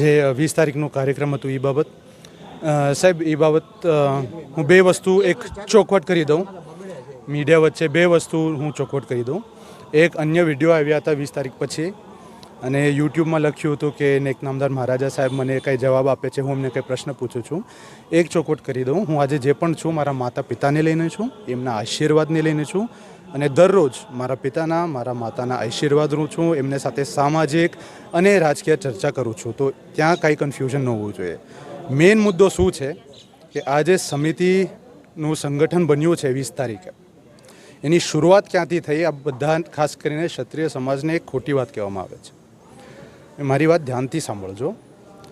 જે વીસ તારીખનો કાર્યક્રમ હતું એ બાબત. સાહેબ એ બાબત હું બે વસ્તુ એક ચોખવટ કરી દઉં. મીડિયા વચ્ચે બે વસ્તુ હું ચોખવટ કરી દઉં. એક અન્ય વીડિયો આવ્યા હતા વીસ તારીખ પછી. અને યુટ્યુબમાં લખ્યું હતું કે નેક નામદાર મહારાજા સાહેબ મને કંઈ જવાબ આપે છે, હું એમને કંઈ પ્રશ્ન પૂછું છું. એક ચોકોટ કરી દઉં. હું આજે જે પણ છું, મારા માતા પિતાને લઈને છું, એમના આશીર્વાદને લઈને છું અને દરરોજ મારા પિતાના, મારા માતાના આશીર્વાદ રૂ છું, એમને સાથે સામાજિક અને રાજકીય ચર્ચા કરું છું. તો ત્યાં કાંઈ કન્ફ્યુઝન ન હોવું જોઈએ. મેઇન મુદ્દો શું છે કે આજે સમિતિનું સંગઠન બન્યું છે વીસ તારીખે. એની શરૂઆત ક્યાંથી થઈ, આ બધા ખાસ કરીને ક્ષત્રિય સમાજને એક ખોટી વાત કહેવામાં આવે છે. મારી વાત ધ્યાનથી સાંભળજો,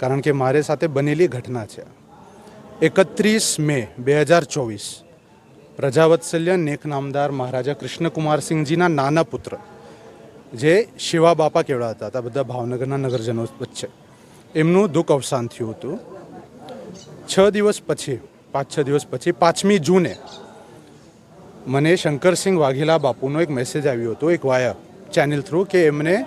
કારણ કે મારે સાથે બનેલી ઘટના છે. એકત્રીસ મે બે હજાર ચોવીસ પ્રજાવત્સલ્ય નેક નામદાર મહારાજા કૃષ્ણકુમારસિંહજીના નાના પુત્ર, જે શિવા બાપા કેવડાતા હતા, બધા ભાવનગરના નગરજનો વચ્ચે. એમનું દુઃખ અવસાન થયું હતું. છ દિવસ પછી, પાંચ છ દિવસ પછી, પાંચમી જૂને, મને શંકરસિંહ વાઘેલા બાપુનો એક મેસેજ આવ્યો હતો, એક વાયા ચેનલ થ્રુ કે એમને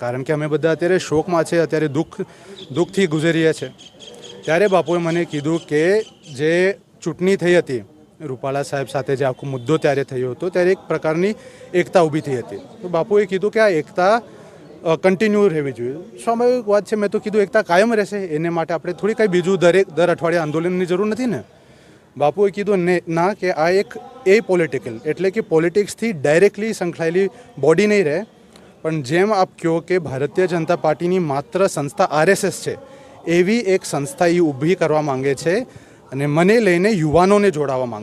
કારણ કે અમે બધા અત્યારે શોકમાં છે, અત્યારે દુઃખ, દુઃખથી ગુજરીએ છીએ ત્યારે બાપુએ મને કીધું કે જે ચૂંટણી થઈ હતી, રૂપાલા સાહેબ સાથે જે આખો મુદ્દો ત્યારે થયો હતો, ત્યારે એક પ્રકારની એકતા ઊભી થઈ હતી. તો બાપુએ કીધું કે આ એકતા કન્ટિન્યુ રહેવી જોઈએ. સ્વાભાવિક વાત છે, મેં તો કીધું એકતા કાયમ રહેશે. એને માટે આપણે થોડી કંઈ બીજું દરેક દર અઠવાડિયે આંદોલનની જરૂર નથી ને. બાપુએ કીધું ને, ના, કે આ એક એ પોલિટિકલ એટલે કે પોલિટિક્સથી ડાયરેક્ટલી સંકળાયેલી બોડી નહીં રહે. પણ જેમ આપ કહો કે ભારતીય જનતા પાર્ટીની માત્ર સંસ્થા આરએસએસ છે, એવી એક સંસ્થા એ ઊભી કરવા માંગે છે અને મને લઈને યુવાનોને જોડાવા માંગે